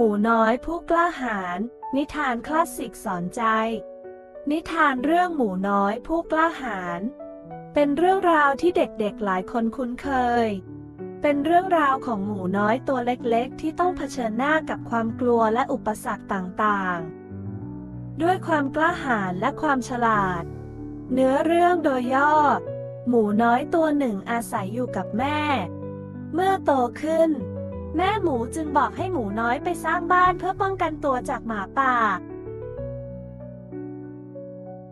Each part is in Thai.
หมูน้อยผู้กล้าหาญ นิทานคลาสสิกสอนใจ นิทานเรื่องหมูน้อยผู้กล้าหาญ เป็นเรื่องราวที่เด็กๆหลายคนคุ้นเคย เป็นเรื่องราวของหมูน้อยตัวเล็กๆ ที่ต้องเผชิญหน้ากับความกลัวและอุปสรรคต่างๆ ด้วยความกล้าหาญและความฉลาด เนื้อเรื่องโดยย่อ หมูน้อยตัวหนึ่งอาศัยอยู่กับแม่ เมื่อโตขึ้น แม่หมูจึงบอกให้หมูน้อยไปสร้างบ้านเพื่อป้องกันตัวจากหมาป่า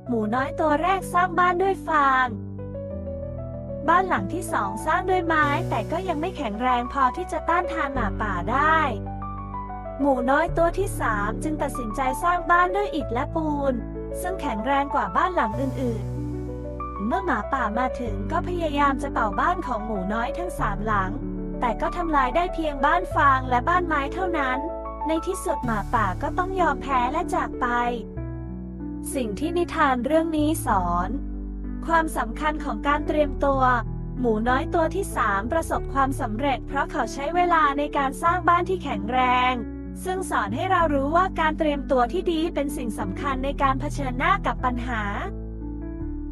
หมูน้อยตัวแรกสร้างบ้านด้วยฟาง บ้านหลังที่สองสร้างด้วยไม้ แต่ก็ยังไม่แข็งแรงพอที่จะต้านทานหมาป่าได้ หมูน้อยตัวที่สามจึงตัดสินใจสร้างบ้านด้วยอิฐและปูน ซึ่งแข็งแรงกว่าบ้านหลังอื่นๆ เมื่อหมาป่ามาถึงก็พยายามจะเป่าบ้านของหมูน้อยทั้งสามหลัง แต่ก็ทำลายได้เพียงบ้านฟางและบ้านไม้เท่านั้น ในที่สุดหมาป่าก็ต้องยอมแพ้และจากไป สิ่งที่นิทานเรื่องนี้สอน ความสำคัญของการเตรียมตัว หมูน้อยตัวที่สามประสบความสำเร็จ เพราะเขาใช้เวลาในการสร้างบ้านที่แข็งแรง ซึ่งสอนให้เรารู้ว่าการเตรียมตัวที่ดีเป็นสิ่งสำคัญในการเผชิญหน้ากับปัญหา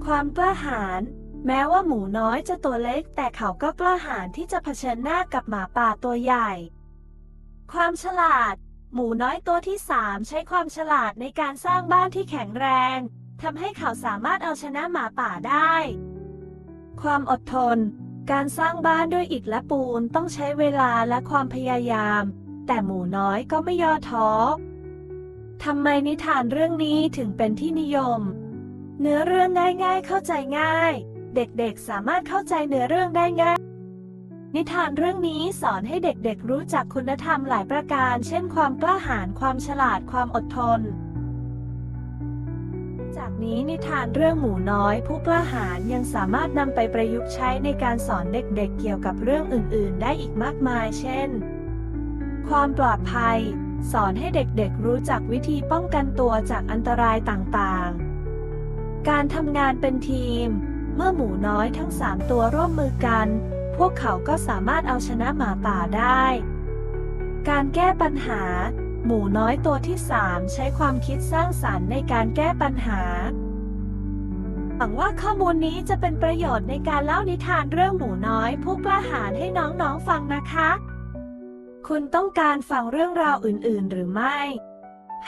ความกล้าหาญ แม้ว่าหมูน้อยจะตัวเล็กแต่เขาก็กล้าหาญที่จะเผชิญหน้ากับหมาป่าตัวใหญ่ ความฉลาด หมูน้อยตัวที่สามใช้ความฉลาดในการสร้างบ้านที่แข็งแรงทำให้เขาสามารถเอาชนะหมาป่าได้ ความอดทน การสร้างบ้านด้วยอิฐและปูนต้องใช้เวลาและความพยายาม แต่หมูน้อยก็ไม่ย่อท้อทำไมนิทานเรื่องนี้ถึงเป็นที่นิยม เนื้อเรื่องง่ายๆเข้าใจง่าย เด็กๆ สามารถเข้าใจเนื้อเรื่องได้ง่าย นิทานเรื่องนี้สอนให้เด็กๆ รู้จักคุณธรรมหลายประการ เช่น ความกล้าหาญ ความฉลาด ความอดทน จากนี้นิทานเรื่องหมูน้อย ผู้กล้าหาญยังสามารถนำไปประยุกต์ใช้ในการสอนเด็กๆ เกี่ยวกับเรื่องอื่นๆ ได้อีกมากมาย เช่น ความปลอดภัย สอนให้เด็กๆ รู้จักวิธีป้องกันตัวจากอันตรายต่างๆ การทำงานเป็นทีม เมื่อหมูน้อยทั้งสามตัวร่วมมือกัน พวกเขาก็สามารถเอาชนะหมาป่าได้ การแก้ปัญหา หมูน้อยตัวที่สามใช้ความคิดสร้างสรรค์ในการแก้ปัญหา หวังว่าข้อมูลนี้จะเป็นประโยชน์ในการเล่านิทานเรื่องหมูน้อยผู้กล้าหาญให้น้องๆฟังนะคะ คุณต้องการฟังเรื่องราวอื่นๆ หรือไม่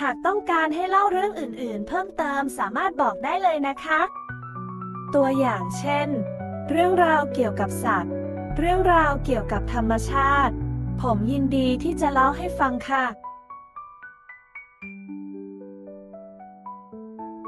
หากต้องการให้เล่าเรื่องอื่นๆ เพิ่มเติมสามารถบอกได้เลยนะคะ ตัวอย่างเช่น เรื่องราวเกี่ยวกับสัตว์ เรื่องราวเกี่ยวกับธรรมชาติ ผมยินดีที่จะเล่าให้ฟังค่ะ